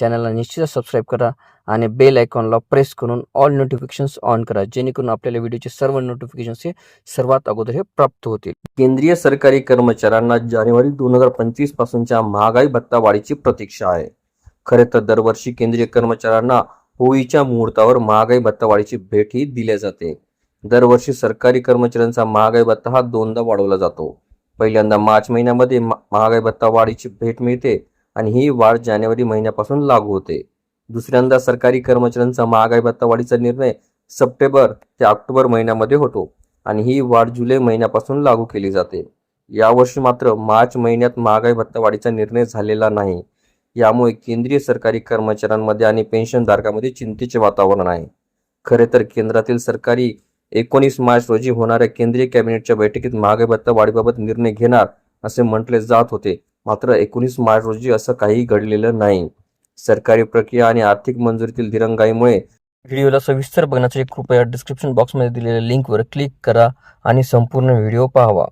चॅनलला निश्चितच सबस्क्राईब करा आणि बेल आयकॉनला प्रेस करून ऑल नोटिफिकेशन्स ऑन करा जेणेकरून आपल्याला व्हिडिओचे सर्व नोटिफिकेशन्स हे सर्वात अगोदर हे प्राप्त होतील. केंद्रीय सरकारी कर्मचाऱ्यांना जानेवारी दोन हजार पंचवीस पासूनच्या महागाई भत्ता वाढीची प्रतीक्षा आहे. खरे तर दरवर्षी केंद्रीय कर्मचाऱ्यांना होळीच्या मुहूर्तावर महागाई भत्ता वाढीची भेटही दिल्या जाते. दरवर्षी सरकारी कर्मचाऱ्यांचा महागाई भत्ता हा दोनदा वाढवला जातो. पहिल्यांदा मार्च महिन्यामध्ये महागाई भत्ता वाढीची भेट मिळते. आणि ही वाढ जानेवारी महिन्यापासून लागू होते. दुसऱ्यांदा सरकारी कर्मचाऱ्यांचा महागाई भत्ता वाढीचा निर्णय सप्टेंबर ते ऑक्टोबर महिन्यामध्ये होतो आणि ही वाढ जुलै महिन्यापासून लागू केली जाते. यावर्षी मात्र मार्च महिन्यात महागाई भत्ता वाढीचा निर्णय झालेला नाही. यामुळे केंद्रीय सरकारी कर्मचाऱ्यांमध्ये आणि पेन्शनधारकांमध्ये चिंतेचे वातावरण आहे. खरे तर केंद्रातील सरकारी एकोणीस मार्च रोजी होणाऱ्या केंद्रीय कॅबिनेटच्या बैठकीत महागाई भत्ता वाढीबाबत निर्णय घेणार असे म्हटले जात होते. मात्र एकोणीस मार्च रोजी असं काही घडलेलं नाही. सरकारी प्रक्रिया आणि आर्थिक मंजुरीतील दिरंगाईमुळे व्हिडिओला सविस्तर बघण्यासाठी कृपया डिस्क्रिप्शन बॉक्समध्ये दिलेल्या लिंकवर क्लिक करा आणि संपूर्ण व्हिडिओ पाहावा.